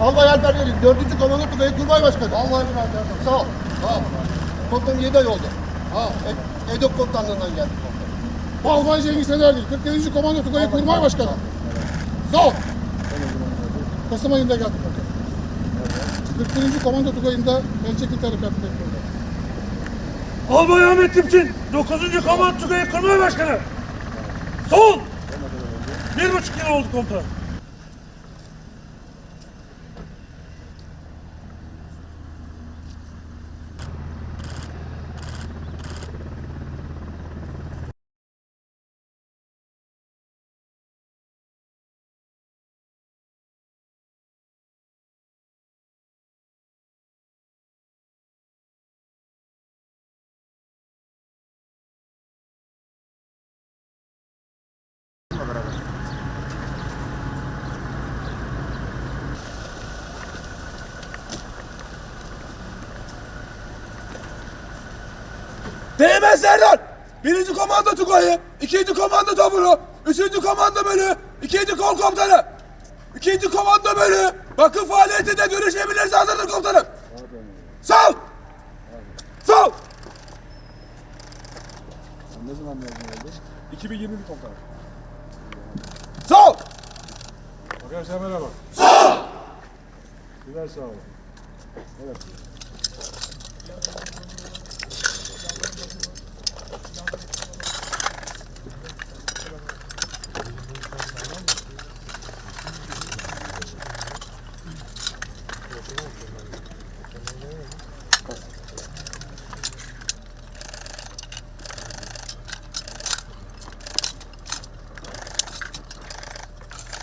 Allah Alper Yerin, 4. Komando Tugayı Kurmay Başkanı. Allah Alper Yerin. Sağ ol. Sağ ol. Komutanım 7 ay oldu. Ha, E- Edok Komutanlığından geldim komutanım. Alman Cengiz Senerli, 47. Komando Tugayı Kurmay Başkanı. Sağ ol. Kasım ayında geldim komutanım. 41. Komando Tugayı'nda Elçekli Tarikatı Albay Ahmet Tipçin, 9. Komando Tugayı Kurmay Başkanı. Sol! Bir buçuk yıl oldu komutanım. Değmezlerden! Birinci komando Tugay'ı, ikinci komando taburu, üçüncü komando bölü, ikinci kol komutanı, ikinci komando bölü, bakım faaliyetinde görüşebiliriz hazırdır komutanım. Sağ ol! Ne zaman mezun oldun? 2020 komutanım. Sağ ol! Arkadaşlar merhaba. Sağ ol! Güzel sağ olun. Evet.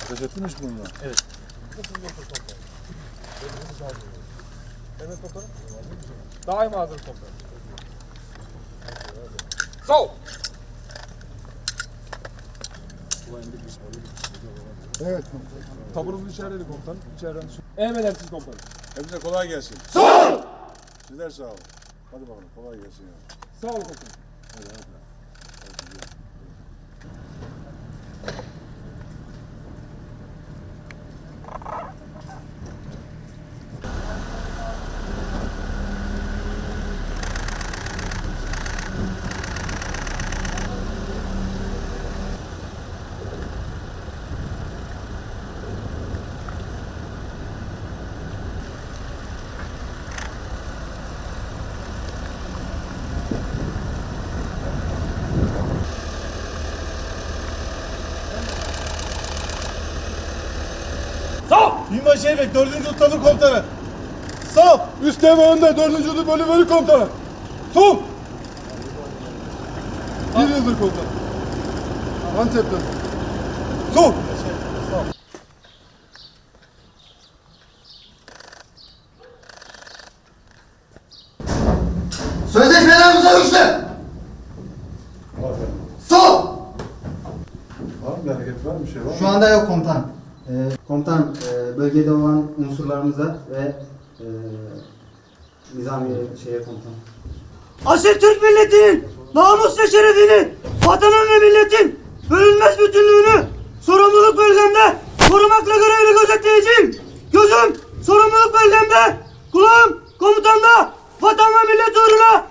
Ateş ettiniz bununla? Daima hazır komutanım. Sağ ol! Evet. Taburumuz içerideydi komutanım. İçeriden su. Emredersiniz komutanım. Hepinize kolay gelsin. Sağ ol! Sizler sağ olun. Hadi bakalım kolay gelsin ya. Sağ olun komutanım. Hadi hadi. Hadi, yürü. Sol! Binbaşı Eybek 4. Utanır Komutanı. Sağ. Üstte ve önde 4. Bölüm Bölük Komutanı. Sol. Bir yıldır komutan. Antep'te. Sol. Sözleşmelerimiz uyuştu. Aferin. Sol. Var mı bir hareket var mı bir şey var mı? Şu anda yok komutanım. Ee, komutanım e, bölgede olan unsurlarımıza ve e, nizami şeye komutanım. Asil Türk milletinin namus ve şerefini, vatanın ve milletin bölünmez bütünlüğünü sorumluluk bölgemde korumakla görevli gözetleyeceğim. Gözüm sorumluluk bölgemde, kulağım komutanda vatan ve millet uğruna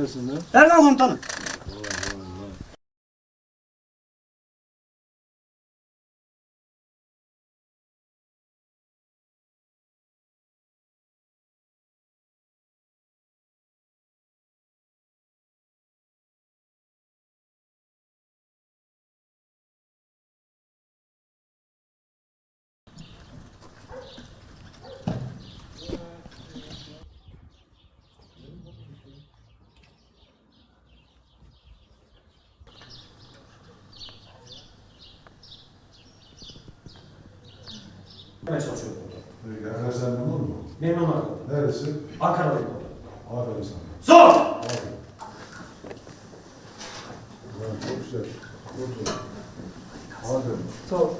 Neresinde? Erdoğan komutanım. Yapmaya çalışıyorum. Peki, Arkadaşlar memnun mu? Memnun oldum. Neresi? Ankara'dayım. Aferin sana. Sol! Aferin. Ulan Çok güzel. Çok güzel. Aferin.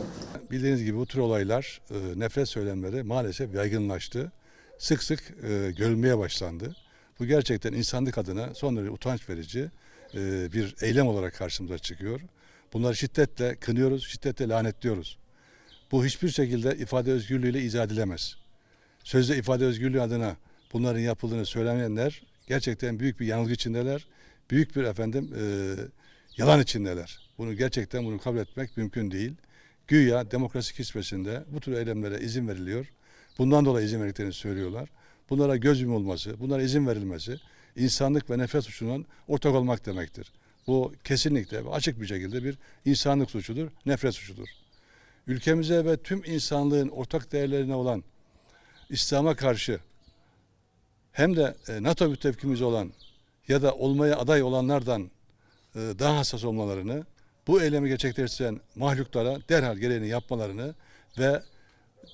Bildiğiniz gibi bu tür olaylar, e, nefret söylemleri maalesef yaygınlaştı. Sık sık e, görülmeye başlandı. Bu gerçekten insanlık adına son derece utanç verici e, bir eylem olarak karşımıza çıkıyor. Bunları şiddetle kınıyoruz, şiddetle lanetliyoruz. Bu hiçbir şekilde ifade özgürlüğüyle izah edilemez. Sözde ifade özgürlüğü adına bunların yapıldığını söylemeyenler gerçekten büyük bir yanılgı içindeler. Büyük bir efendim e, yalan içindeler. Bunu gerçekten bunu kabul etmek mümkün değil. Güya demokrasi kisvesinde bu tür eylemlere izin veriliyor. Bundan dolayı izin verdiklerini söylüyorlar. Bunlara göz yumulması, bunlara izin verilmesi insanlık ve nefret suçunun ortak olmak demektir. Bu kesinlikle açık bir şekilde bir insanlık suçudur, nefret suçudur. Ülkemize ve tüm insanlığın ortak değerlerine olan İslam'a karşı hem de e, NATO müttefikimiz olan ya da olmaya aday olanlardan e, daha hassas olmalarını, bu eylemi gerçekleştiren mahluklara derhal gereğini yapmalarını ve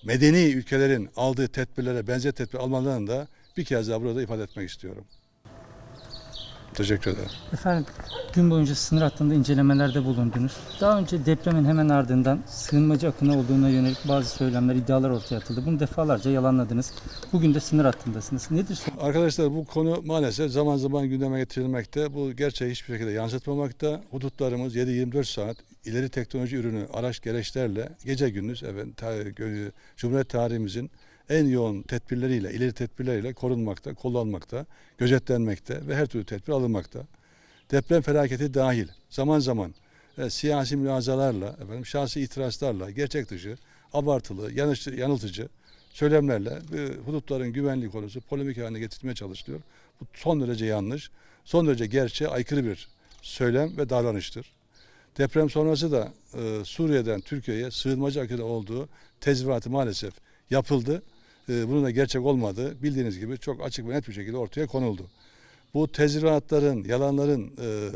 medeni ülkelerin aldığı tedbirlere benzer tedbir almalarını da bir kez daha burada ifade etmek istiyorum. Teşekkür ederim. Efendim gün boyunca sınır hattında incelemelerde bulundunuz. Daha önce depremin hemen ardından sığınmacı akını olduğuna yönelik bazı söylemler, iddialar ortaya atıldı. Bunu defalarca yalanladınız. Bugün de sınır hattındasınız. Nedir Arkadaşlar bu konu maalesef zaman zaman gündeme getirilmekte. Bu gerçeği hiçbir şekilde yansıtmamakta. Hudutlarımız 7-24 saat ileri teknoloji ürünü araç gereçlerle gece gündüz efendim, ta- Cumhuriyet tarihimizin en yoğun tedbirleriyle, ileri tedbirleriyle korunmakta, kullanmakta, gözetlenmekte ve her türlü tedbir alınmakta. Deprem felaketi dahil zaman zaman e, siyasi mülazalarla, efendim, şahsi itirazlarla, gerçek dışı, abartılı, yanlış, yanıltıcı söylemlerle e, hudutların güvenliği konusu polemik haline getirmeye çalışılıyor. Bu son derece yanlış, son derece gerçeğe aykırı bir söylem ve davranıştır. Deprem sonrası da e, Suriye'den Türkiye'ye sığınmacı akını olduğu tezviratı maalesef yapıldı. E, bunun da gerçek olmadığı bildiğiniz gibi çok açık ve net bir şekilde ortaya konuldu. Bu tezviratların, yalanların e,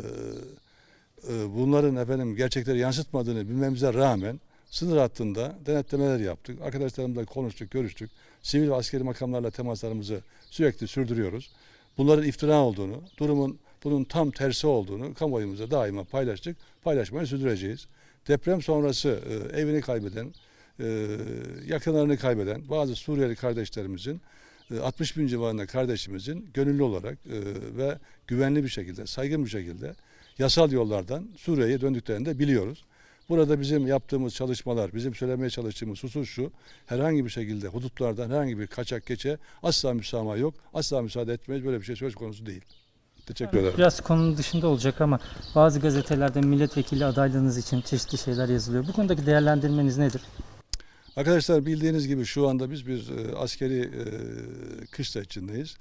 e, bunların efendim gerçekleri yansıtmadığını bilmemize rağmen sınır hattında denetlemeler yaptık. Arkadaşlarımızla konuştuk, görüştük. Sivil ve askeri makamlarla temaslarımızı sürekli sürdürüyoruz. Bunların iftira olduğunu, durumun bunun tam tersi olduğunu kamuoyumuza daima paylaştık. Paylaşmayı sürdüreceğiz. Deprem sonrası e, evini kaybeden, e, yakınlarını kaybeden bazı Suriyeli kardeşlerimizin e, 60 bin civarında kardeşimizin gönüllü olarak e, ve güvenli bir şekilde, saygın bir şekilde yasal yollardan Suriye'ye döndüklerini de biliyoruz. Burada bizim yaptığımız çalışmalar, bizim söylemeye çalıştığımız husus şu, herhangi bir şekilde hudutlardan herhangi bir kaçak geçe asla müsamaha yok, asla müsaade etmeyiz, böyle bir şey söz konusu değil. Teşekkür ederim. Biraz konunun dışında olacak ama bazı gazetelerde milletvekili adaylığınız için çeşitli şeyler yazılıyor. Bu konudaki değerlendirmeniz nedir? Arkadaşlar bildiğiniz gibi şu anda biz bir e, askeri e, kışla içindeyiz.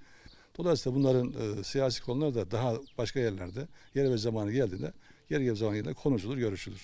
Dolayısıyla bunların e, siyasi konular da daha başka yerlerde, yeri ve zamanı geldiğinde, yeri ve zamanı geldiğinde konuşulur, görüşülür.